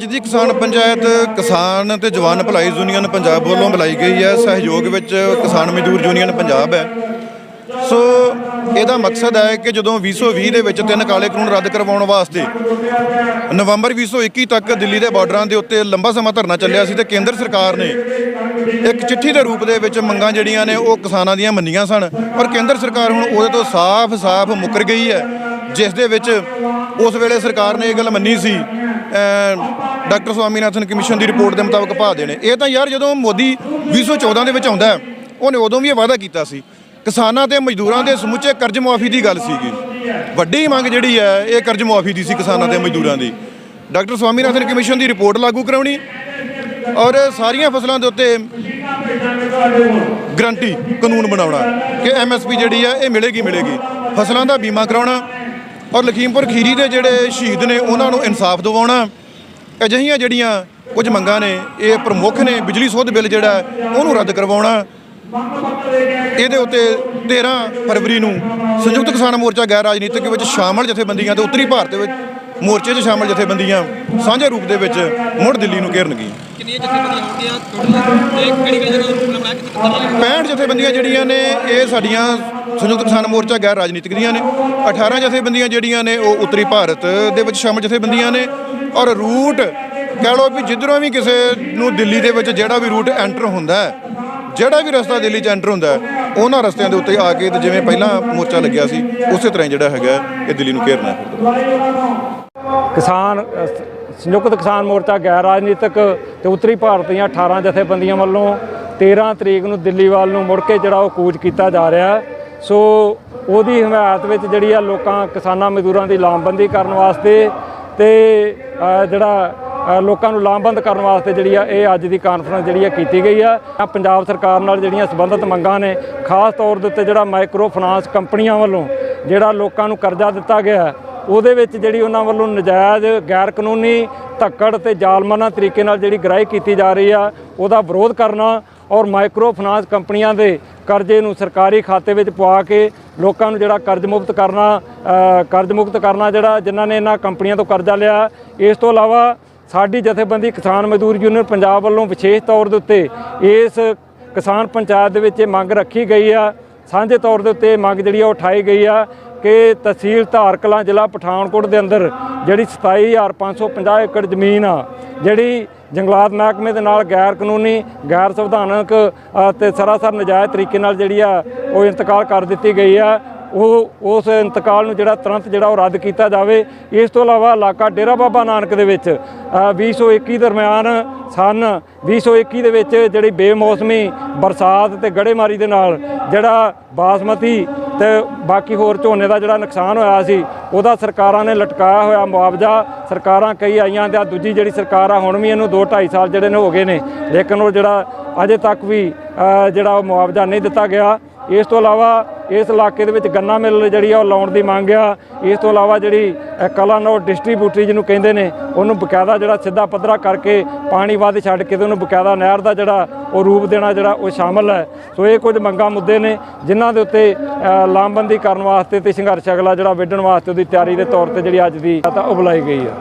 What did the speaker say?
ਅੱਜ ਦੀ ਕਿਸਾਨ ਪੰਚਾਇਤ ਕਿਸਾਨ ਤੇ ਜਵਾਨ ਭਲਾਈ ਯੂਨੀਅਨ ਪੰਜਾਬ ਵੱਲੋਂ ਬੁਲਾਈ ਗਈ ਹੈ। ਸਹਿਯੋਗ ਵਿੱਚ ਕਿਸਾਨ ਮਜ਼ਦੂਰ ਯੂਨੀਅਨ ਪੰਜਾਬ ਹੈ। ਸੋ ਇਹਦਾ ਮਕਸਦ ਹੈ ਕਿ ਜਦੋਂ 2020 ਦੇ ਵਿੱਚ ਤਿੰਨ ਕਾਲੇ ਕਾਨੂੰਨ ਰੱਦ ਕਰਵਾਉਣ ਵਾਸਤੇ ਨਵੰਬਰ 2021 ਤੱਕ ਦਿੱਲੀ ਦੇ ਬਾਰਡਰਾਂ ਦੇ ਉੱਤੇ ਲੰਬਾ ਸਮਾਂ ਧਰਨਾ ਚੱਲਿਆ ਸੀ ਤੇ ਕੇਂਦਰ ਸਰਕਾਰ ਨੇ ਇੱਕ ਚਿੱਠੀ ਦੇ ਰੂਪ ਦੇ ਵਿੱਚ ਮੰਗਾਂ ਜਿਹੜੀਆਂ ਨੇ ਉਹ ਕਿਸਾਨਾਂ ਦੀਆਂ ਮੰਨੀਆਂ ਸਨ। ਪਰ ਕੇਂਦਰ ਸਰਕਾਰ ਹੁਣ ਉਹਦੇ ਤੋਂ ਸਾਫ਼-ਸਾਫ਼ ਮੁੱਕਰ ਗਈ ਹੈ। ਜਿਸ ਦੇ ਵਿੱਚ ਉਸ ਵੇਲੇ ਸਰਕਾਰ ਨੇ ਇਹ ਗੱਲ ਮੰਨੀ ਸੀ ਡਾਕਟਰ ਸਵਾਮੀਨਾਥਨ ਕਮਿਸ਼ਨ ਦੀ ਰਿਪੋਰਟ ਦੇ ਮੁਤਾਬਕ ਭਾ ਦੇਣੇ। ਇਹ ਤਾਂ ਯਾਰ ਜਦੋਂ ਮੋਦੀ 2014 ਦੇ ਵਿੱਚ ਆਉਂਦਾ ਉਹਨੇ ਉਦੋਂ ਵੀ ਇਹ ਵਾਅਦਾ ਕੀਤਾ ਸੀ। ਕਿਸਾਨਾਂ ਤੇ ਮਜ਼ਦੂਰਾਂ ਦੇ ਸਮੁੱਚੇ ਕਰਜ਼ ਮੁਆਫੀ ਦੀ ਗੱਲ ਸੀਗੀ। ਵੱਡੀ ਮੰਗ ਜਿਹੜੀ ਹੈ, ਇਹ ਕਰਜ਼ ਮੁਆਫੀ ਦੀ ਸੀ ਕਿਸਾਨਾਂ ਤੇ ਮਜ਼ਦੂਰਾਂ ਦੀ। ਡਾਕਟਰ ਸਵਾਮੀਨਾਥਨ ਕਮਿਸ਼ਨ ਦੀ ਰਿਪੋਰਟ ਲਾਗੂ ਕਰਾਉਣੀ ਔਰ ਸਾਰੀਆਂ ਫਸਲਾਂ ਦੇ ਉੱਤੇ ਗਰੰਟੀ, ਕਾਨੂੰਨ ਬਣਾਉਣਾ। ਕਿ ਐਮਐਸਪੀ ਜਿਹੜੀ ਹੈ, ਇਹ ਮਿਲੇਗੀ ਮਿਲੇਗੀ। ਫਸਲਾਂ ਦਾ ਬੀਮਾ ਕਰਾਉਣਾ ਔਰ ਲਖੀਮਪੁਰ ਖੀਰੀ ਦੇ ਜਿਹੜੇ ਸ਼ਹੀਦ ਨੇ, ਉਹਨਾਂ ਨੂੰ ਇਨਸਾਫ ਦਿਵਾਉਣਾ। ਅਜਿਹੀਆਂ ਜਿਹੜੀਆਂ ਕੁਝ ਮੰਗਾਂ ਨੇ ਇਹ ਪ੍ਰਮੁੱਖ ਨੇ ਬਿਜਲੀ ਸੋਧ ਬਿੱਲ ਜਿਹੜਾ ਉਹਨੂੰ ਰੱਦ ਕਰਵਾਉਣਾ। ਇਹਦੇ ਉੱਤੇ 13 ਫਰਵਰੀ ਨੂੰ ਸੰਯੁਕਤ ਕਿਸਾਨ ਮੋਰਚਾ ਗੈਰ ਰਾਜਨੀਤਿਕ ਵਿੱਚ ਸ਼ਾਮਲ ਜਥੇਬੰਦੀਆਂ ਤੇ ਉੱਤਰੀ ਭਾਰਤ ਵਿੱਚ ਮੋਰਚੇ 'ਚ ਸ਼ਾਮਲ ਜਥੇਬੰਦੀਆਂ ਸਾਂਝੇ ਰੂਪ ਦੇ ਵਿੱਚ ਮੁੜ ਦਿੱਲੀ ਨੂੰ ਘੇਰਨਗੀਆਂ। ਕਿੰਨੀਆਂ ਜਥੇਬੰਦੀਆਂ ਹੋਣਗੀਆਂ ਟੋਟਲ ਕਿਹੜੀ ਕਿਹੜੀ ਜਗ੍ਹਾ ਤੋਂ ਰੁਕਣਾ? ਮੈਂ ਕਿੱਥੇ ਕਿੱਥੇ ਜਾਣਾ? 65 ਜਥੇਬੰਦੀਆਂ ਜਿਹੜੀਆਂ ਨੇ ਇਹ ਸਾਡੀਆਂ ਸੰਯੁਕਤ ਕਿਸਾਨ ਮੋਰਚਾ ਗੈਰ ਰਾਜਨੀਤਿਕ ਦੀਆਂ ਨੇ। 18 ਜਥੇਬੰਦੀਆਂ ਜਿਹੜੀਆਂ ਨੇ ਉਹ ਉੱਤਰੀ ਭਾਰਤ ਦੇ ਵਿੱਚ ਸ਼ਾਮਲ ਜਥੇਬੰਦੀਆਂ ਨੇ। ਔਰ ਰੂਟ ਕਹਿ ਲਓ ਵੀ ਜਿੱਧਰੋਂ ਵੀ ਕਿਸੇ ਨੂੰ ਦਿੱਲੀ ਦੇ ਵਿੱਚ ਜਿਹੜਾ ਵੀ ਰੂਟ ਐਂਟਰ ਹੁੰਦਾ ਹੈ ਜਿਹੜਾ ਵੀ ਰਸਤਾ ਦਿੱਲੀ 'ਚ ਐਂਟਰ ਹੁੰਦਾ ਹੈ, ਉਹਨਾਂ ਰਸਤਿਆਂ ਦੇ ਉੱਤੇ ਆ ਕੇ ਤੇ ਜਿਵੇਂ ਪਹਿਲਾਂ ਮੋਰਚਾ ਲੱਗਿਆ ਸੀ ਉਸੇ ਤਰ੍ਹਾਂ ਹੀ ਜਿਹੜਾ ਹੈਗਾ ਇਹ ਦਿੱਲੀ ਨੂੰ ਘੇਰਨਾ ਹੈ ਫਿਰ ਕਿਸਾਨ ਅ, ਸ- ਸੰਯੁਕਤ ਕਿਸਾਨ ਮੋਰਚਾ ਗੈਰ ਰਾਜਨੀਤਿਕ ਤੇ ਉੱਤਰੀ ਭਾਰਤ ਦੀਆਂ 18 ਜਥੇਬੰਦੀਆਂ ਵੱਲੋਂ 13 ਤਰੀਕ ਨੂੰ ਦਿੱਲੀ ਵੱਲ ਨੂੰ ਮੁੜ ਕੇ ਜਿਹੜਾ ਉਹ ਕੂਚ ਕੀਤਾ ਜਾ ਰਿਹਾ ਹੈ। ਸੋ ਉਹਦੀ ਹਮਾਇਤ ਵਿੱਚ ਜਿਹੜੀ ਆ ਲੋਕਾਂ ਕਿਸਾਨਾਂ ਮਜ਼ਦੂਰਾਂ ਦੀ ਲਾਮਬੰਦੀ ਕਰਨ ਵਾਸਤੇ ਤੇ ਜਿਹੜਾ ਲੋਕਾਂ ਨੂੰ ਲਾਮਬੰਦ ਕਰਨ ਵਾਸਤੇ ਜਿਹੜੀ ਆ ਇਹ ਅੱਜ ਦੀ ਕਾਨਫਰੰਸ ਜਿਹੜੀ ਆ ਕੀਤੀ ਗਈ ਆ। ਆਹ ਪੰਜਾਬ ਸਰਕਾਰ ਨਾਲ ਜਿਹੜੀਆਂ ਸੰਬੰਧਿਤ ਮੰਗਾਂ ਨੇ, ਖਾਸ ਤੌਰ ਦੇ ਉੱਤੇ ਜਿਹੜਾ ਮਾਈਕਰੋ ਫਾਈਨਾਂਸ ਕੰਪਨੀਆਂ ਵੱਲੋਂ ਜਿਹੜਾ ਲੋਕਾਂ ਨੂੰ ਕਰਜ਼ਾ ਦਿੱਤਾ ਗਿਆ, ਉਹਦੇ ਵਿੱਚ ਜਿਹੜੀ ਉਹਨਾਂ ਵੱਲੋਂ ਨਜਾਇਜ਼ ਗੈਰ ਕਾਨੂੰਨੀ ਧੱਕੜ ਤੇ ਜ਼ਾਲਮਾਨਾ ਤਰੀਕੇ ਨਾਲ ਜਿਹੜੀ ਗ੍ਰਾਹੀ ਕੀਤੀ ਜਾ ਰਹੀ ਆ, ਉਹਦਾ ਵਿਰੋਧ ਕਰਨਾ ਔਰ ਮਾਈਕਰੋ ਫਾਈਨਾਂਸ ਕੰਪਨੀਆਂ ਦੇ ਕਰਜ਼ੇ ਨੂੰ ਸਰਕਾਰੀ ਖਾਤੇ ਵਿੱਚ ਪਵਾ ਕੇ ਲੋਕਾਂ ਨੂੰ ਜਿਹੜਾ ਕਰਜ਼ ਮੁਕਤ ਕਰਨਾ ਕਰਜ਼ ਮੁਕਤ ਕਰਨਾ ਜਿਹੜਾ ਜਿਨ੍ਹਾਂ ਨੇ ਇਹਨਾਂ ਕੰਪਨੀਆਂ ਤੋਂ ਕਰਜ਼ਾ ਲਿਆ, ਇਸ ਤੋਂ ਇਲਾਵਾ ਸਾਡੀ ਜਥੇਬੰਦੀ ਕਿਸਾਨ ਮਜ਼ਦੂਰ ਯੂਨੀਅਨ ਪੰਜਾਬ ਵੱਲੋਂ ਵਿਸ਼ੇਸ਼ ਤੌਰ ਦੇ ਉੱਤੇ ਇਸ ਕਿਸਾਨ ਪੰਚਾਇਤ ਦੇ ਵਿੱਚ ਇਹ ਮੰਗ ਰੱਖੀ ਗਈ ਆ, ਸਾਂਝੇ ਤੌਰ ਦੇ ਉੱਤੇ ਇਹ ਮੰਗ ਜਿਹੜੀ ਆ ਉਹ ਉਠਾਈ ਗਈ ਆ ਕਿ ਤਹਿਸੀਲ ਧਾਰ ਕਲਾਂ ਜ਼ਿਲ੍ਹਾ ਪਠਾਨਕੋਟ ਦੇ ਅੰਦਰ ਜਿਹੜੀ 27550 ਏਕੜ ਜ਼ਮੀਨ ਆ, ਜਿਹੜੀ ਜੰਗਲਾਤ ਮਹਿਕਮੇ ਦੇ ਨਾਲ ਗੈਰ ਕਾਨੂੰਨੀ ਗੈਰ ਸੰਵਿਧਾਨਕ ਅ, ਤੇ ਸਰਾਸਰ ਨਜਾਇਜ਼ ਤਰੀਕੇ ਨਾਲ ਜਿਹੜੀ ਆ ਉਹ ਇੰਤਕਾਲ ਕਰ ਦਿੱਤੀ ਗਈ ਆ। ਉਹ ਉਸ ਇੰਤਕਾਲ ਨੂੰ ਜਿਹੜਾ ਤੁਰੰਤ ਜਿਹੜਾ ਉਹ ਰੱਦ ਕੀਤਾ ਜਾਵੇ। ਇਸ ਤੋਂ ਇਲਾਵਾ ਇਲਾਕਾ ਡੇਰਾ ਬਾਬਾ ਨਾਨਕ ਦੇ ਵਿੱਚ ਅ, 2021 ਦਰਮਿਆਨ ਸਨ। 2021 ਦੇ ਵਿੱਚ ਜਿਹੜੀ ਬੇਮੌਸਮੀ ਬਰਸਾਤ ਤੇ ਗੜੇਮਾਰੀ ਦੇ ਨਾਲ ਜਿਹੜਾ ਬਾਸਮਤੀ ਤੇ ਬਾਕੀ ਹੋਰ ਝੋਨੇ ਦਾ ਜਿਹੜਾ ਨੁਕਸਾਨ ਹੋਇਆ ਸੀ, ਉਹਦਾ ਸਰਕਾਰਾਂ ਨੇ ਲਟਕਾਇਆ ਹੋਇਆ ਮੁਆਵਜ਼ਾ। ਸਰਕਾਰਾਂ ਕਈ ਆਈਆਂ ਤੇ ਆਹ ਦੂਜੀ ਜਿਹੜੀ ਸਰਕਾਰ ਆ, ਹੁਣ ਵੀ ਇਹਨੂੰ 2 2.5 ਸਾਲ ਜਿਹੜੇ ਨੇ ਹੋ ਗਏ ਨੇ। ਲੇਕਿਨ ਉਹ ਜਿਹੜਾ ਅਜੇ ਤੱਕ ਵੀ ਜਿਹੜਾ ਉਹ ਮੁਆਵਜ਼ਾ ਨਹੀਂ ਦਿੱਤਾ ਗਿਆ। ਇਸ ਤੋਂ ਇਲਾਵਾ ਇਸ ਇਲਾਕੇ ਦੇ ਵਿੱਚ ਗੰਨਾ ਮਿਲ ਜਿਹੜੀ ਆ ਉਹ ਲਾਉਣ ਦੀ ਮੰਗ ਆ। ਇਸ ਤੋਂ ਇਲਾਵਾ ਜਿਹੜੀ ਅ, ਕਲਾਨੌਰ ਡਿਸਟ੍ਰੀਬਿਊਟਰੀ ਜਿਹਨੂੰ ਕਹਿੰਦੇ ਨੇ ਉਹਨੂੰ ਬਕਾਇਦਾ ਜਿਹੜਾ ਸਿੱਧਾ ਪੱਧਰਾ ਕਰਕੇ ਪਾਣੀ ਵੱਧ ਛੱਡ ਕੇ ਤੇ ਉਹਨੂੰ ਬਕਾਇਦਾ ਨਹਿਰ ਦਾ ਜਿਹੜਾ ਉਹ ਰੂਪ ਦੇਣਾ ਜਿਹੜਾ ਉਹ ਸ਼ਾਮਲ ਹੈ। ਸੋ ਇਹ ਕੁਝ ਮੰਗਾਂ ਮੁੱਦੇ ਨੇ ਜਿਨ੍ਹਾਂ ਦੇ ਉੱਤੇ ਲਾਮਬੰਦੀ ਕਰਨ ਵਾਸਤੇ ਤੇ ਸੰਘਰਸ਼ ਅਗਲਾ ਜਿਹੜਾ ਵਿੱਢਣ ਵਾਸਤੇ ਉਹਦੀ ਤਿਆਰੀ ਦੇ ਤੌਰ ਤੇ ਜਿਹੜੀ ਅੱਜ ਦੀ ਤਾਂ ਉਹ ਬੁਲਾਈ ਗਈ ਆ